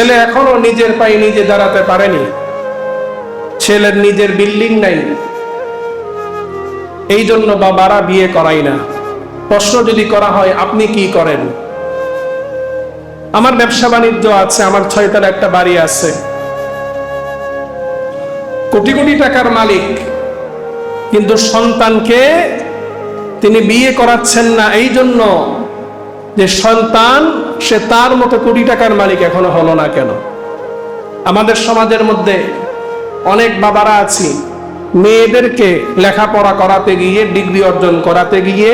ছেলে এখনও নিজের পায়ে নিজে দাঁড়াতে পারেনি। ছেলের নিজের বিল্ডিং নাই। এই জন্য বাবারা বিয়ে করাই না। প্রশ্ন যদি করা হয়, আপনি কি করেন? আমার ব্যবসা বাণিজ্য আছে, আমার ছয়তলা একটা বাড়ি আছে। কোটি কোটি টাকার মালিক, কিন্তু সন্তানকে তিনি বিয়ে করাচ্ছেন না, এই জন্য যে সন্তান, সে তার মতো কোটি টাকার মালিক এখনও হলো না কেন? আমাদের সমাজের মধ্যে অনেক বাবারা আছি, মেয়েদেরকে লেখাপড়া করাতে গিয়ে, ডিগ্রি অর্জন করাতে গিয়ে,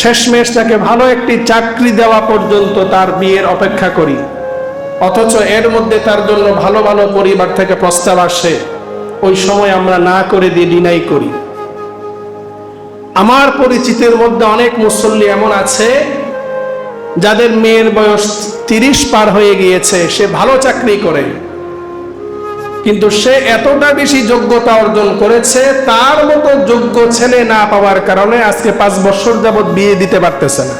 শেষমেশ তাকে ভালো একটি চাকরি দেওয়া পর্যন্ত তার বিয়ের অপেক্ষা করি। অথচ এর মধ্যে তার জন্য ভালো ভালো পরিবার থেকে প্রস্তাব আসে, ওই সময় আমরা না করে দিয়ে ডিনাই করি। আমার পরিচিতের মধ্যে অনেক মুসল্লি এমন আছে, যাদের মেয়ের বয়স তিরিশ পার হয়ে গিয়েছে, সে ভালো চাকরি করে। কিন্তু সে এতটা বেশি যোগ্যতা অর্জন করেছে, তার মতো যোগ্য ছেলে না পাওয়ার কারণে আজকে পাঁচ বছর যাবৎ বিয়ে দিতে পারতেছে না।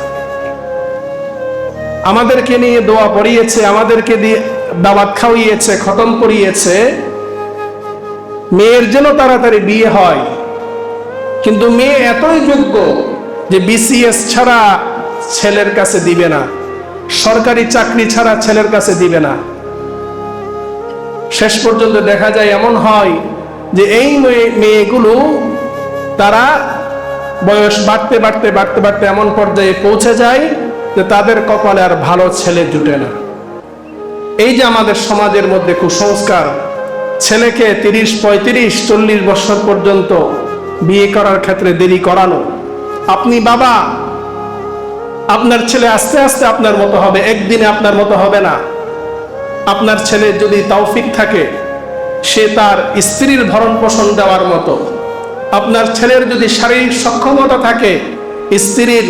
আমাদেরকে নিয়ে দোয়া পড়িয়েছে, আমাদেরকে দিয়ে দাবাত খাওয়িয়েছে, খতম করিয়েছে। মেয়ের যেন তাড়াতাড়ি বিয়ে হয় কিন্তু মেয়ে এতই যোগ্য যে বিসিএস ছাড়া ছেলের কাছে দিবে না। সরকারি চাকরি ছাড়া ছেলের কাছে দিবে না। শেষ পর্যন্ত দেখা যায় এমন হয় যে এই মেয়ে- মেয়েগুলো তারা বয়স বাড়তে বাড়তে বাড়তে বাড়তে এমন পর্যায়ে পৌঁছে যায় যে তাদের কপালে আর ভালো ছেলে জুটে না। এই যে আমাদের সমাজের মধ্যে কুসংস্কার, ছেলেকে তিরিশ, পঁয়ত্রিশ, চল্লিশ বছর পর্যন্ত বিয়ে করার ক্ষেত্রে দেরি করানো। আপনি বাবা, আপনার ছেলে আস্তে আস্তে আপনার মতো হবে, একদিনে আপনার মতো হবে না। আপনার ছেলে যদি তৌফিক থাকে, সে তার স্ত্রীর ভরণ পোষণ দেওয়ার মতো। আপনার ছেলের যদি শারীরিক সক্ষমতা থাকে, স্ত্রীর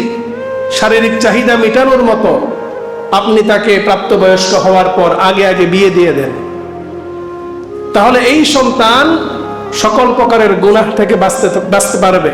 শারীরিক চাহিদা মেটানোর মতো, আপনি তাকে প্রাপ্তবয়স্ক হওয়ার পর আগে আগে বিয়ে দিয়ে দেন। তাহলে এই সন্তান সকল প্রকারের গুনাহ থেকে বাঁচতে বাঁচতে পারবে।